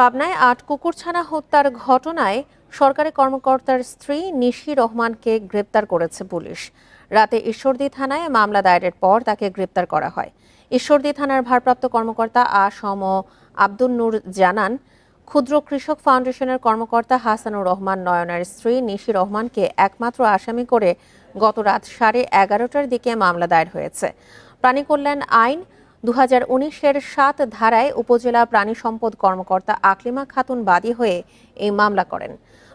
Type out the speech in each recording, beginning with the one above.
পাবনায় আট কুকুরছানা হত্যার ঘটনায় সরকারি কর্মকর্তার স্ত্রী নিশি রহমানকে গ্রেপ্তার করেছে পুলিশ। রাতে ঈশ্বরদী থানায় মামলা দায়েরের পর তাকে গ্রেপ্তার করা হয়। ঈশ্বরদী থানার ভারপ্রাপ্ত কর্মকর্তা আ সম আব্দুল নূর জানান, ক্ষুদ্র কৃষক ফাউন্ডেশনের কর্মকর্তা হাসানুর রহমান নয়নের স্ত্রী নিশি রহমানকে একমাত্র আসামি করে গত রাত সাড়ে এগারোটার দিকে মামলা দায়ের হয়েছে। প্রাণী কল্যাণ আইন দু হাজার উনিশের সাত ধারায় উপজেলা প্রাণী সম্পদ কর্মকর্তা আকলিমা খাতুন বাদী হয়ে এই মামলা করেন।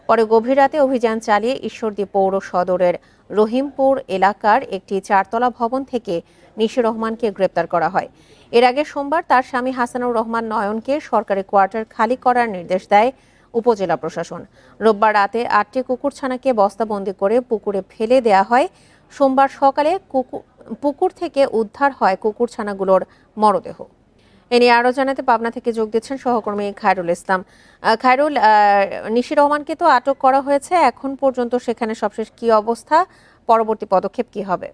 পরে গভীর রাতে অভিযান চালিয়ে ঈশ্বরদী পৌর সদরের রহিমপুর এলাকার একটি চারতলা ভবন থেকে নিশি রহমানকে গ্রেপ্তার করা হয়। এর আগে সোমবার তার স্বামী হাসানুর রহমান নয়নকে সরকারি কোয়ার্টার খালি করার নির্দেশ দেয় উপজেলা প্রশাসন। রোববার রাতে আটটি কুকুরছানাকে বস্তাবন্দি করে পুকুরে ফেলে দেয়া হয়। সোমবার সকালে কুকুর পুকুর থেকে উদ্ধার হয় কুকুরছানাগুলোর মরদেহ। এ নিয়ে আরও জানাতে পাবনা থেকে যোগ দিচ্ছেন সহকর্মী খায়রুল ইসলাম। খায়রুল নিশি রহমানকে তো আটক করা হয়েছে, এখন পর্যন্ত সেখানে সবশেষ কি অবস্থা? পরবর্তী পদক্ষেপ কি হবে?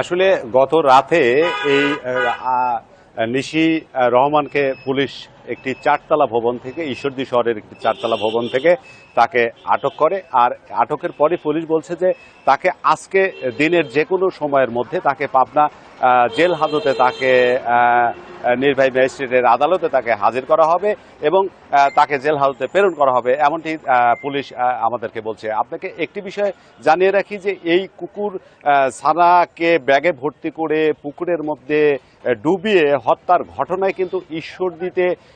আসলে গত রাতে এই নিশি রহমানকে পুলিশ একটি চারতলা ভবন থেকে ঈশ্বরদী শহরের একটি চারতলা ভবন থেকে তাকে আটক করে। আর আটকের পরে পুলিশ বলছে যে তাকে আজকে দিনের যে কোনো সময়ের মধ্যে তাকে পাবনা জেল হাজতে তাকে নির্বাহী ম্যাজিস্ট্রেটের আদালতে তাকে হাজির করা হবে এবং তাকে জেল হাজতে প্রেরণ করা হবে। এমনটি পুলিশ আমাদেরকে বলছে। আপনাকে একটি বিষয় জানিয়ে রাখি যে এই কুকুর ছানাকে ব্যাগে ভর্তি করে পুকুরের মধ্যে ডুবিয়ে হত্যার ঘটনায় কিন্তু ঈশ্বরদীতে আহ, বা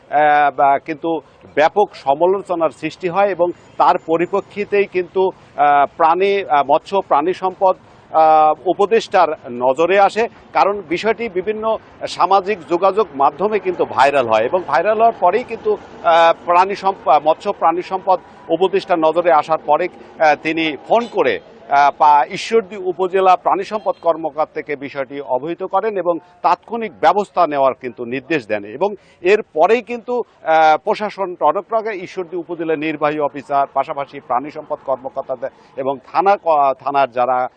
কিন্তু ব্যাপক সমালোচনার সৃষ্টি হয় এবং তার পরিপ্রেক্ষিতেই কিন্তু প্রাণী মৎস্য, প্রাণী সম্পদ উপদেষ্টার নজরে আসে। কারণ বিষয়টি বিভিন্ন সামাজিক যোগাযোগ মাধ্যমে কিন্তু ভাইরাল হয় এবং ভাইরাল হওয়ার পরেই কিন্তু প্রাণী সম্পদ মৎস্য, প্রাণী সম্পদ উপদেষ্টার নজরে আসার পরে তিনি ফোন করে ঈশ্বরদী উপজেলা প্রাণী সম্পদ থেকে বিষয়টি অবহিত করেন এবং তাৎক্ষণিক ব্যবস্থা নেওয়ার কিন্তু নির্দেশ দেন এবং এর পরেই কিন্তু প্রশাসন টনক ঈশ্বরদী উপজেলা নির্বাহী অফিসার, পাশাপাশি প্রাণী সম্পদ কর্মকর্তাদের এবং থানা থানার যারা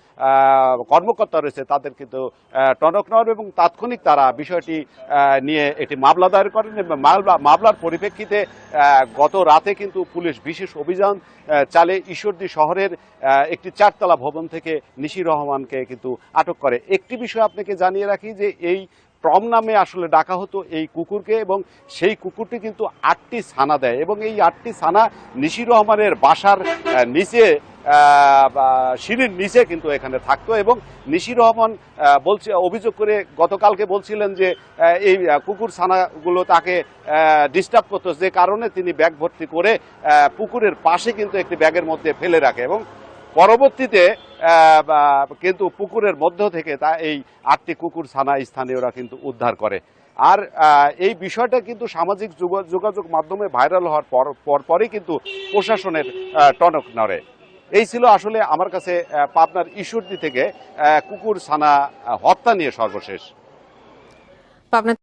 কর্মকর্তা রয়েছে তাদের কিন্তু টনক নগর এবং তাৎক্ষণিক তারা বিষয়টি নিয়ে একটি মামলা দায়ের করেন এবং মামলা, মামলার পরিপ্রেক্ষিতে গত রাতে কিন্তু পুলিশ বিশেষ অভিযান চালে ঈশ্বরদী শহরের একটি একটি চারতলা ভবন থেকে নিশি রহমানকে কিন্তু আটক করে। একটি বিষয় আপনাকে জানিয়ে রাখি যে এই প্রম নামে আসলে ডাকা হতো এই কুকুরকে এবং সেই কুকুরটি কিন্তু আটটি ছানা দেয় এবং এই আটটি ছানা নিশি রহমানের বাসার নিচে সিঁড়ির নিচে কিন্তু এখানে থাকতো এবং নিশি রহমান বলছে, অভিযোগ করে গতকালকে বলছিলেন যে এই কুকুর ছানাগুলো তাকে ডিস্টার্ব করতো যে কারণে তিনি ব্যাগ ভর্তি করে পুকুরের পাশে কিন্তু একটি ব্যাগের মধ্যে ফেলে রাখে এবং পরবর্তীতে কিন্তু পুকুরের মধ্য থেকে তা, এই আটটি কুকুর ছানা স্থানীয়রা কিন্তু উদ্ধার করে। আর এই বিষয়টা কিন্তু সামাজিক যোগা- যোগাযোগ মাধ্যমে ভাইরাল হওয়ার পর পরপরই কিন্তু প্রশাসনের টনক নড়ে। এই ছিল আসলে আমার কাছে পাবনার ঈশ্বরদী থেকে কুকুর ছানা হত্যা নিয়ে সর্বশেষ। পাবনা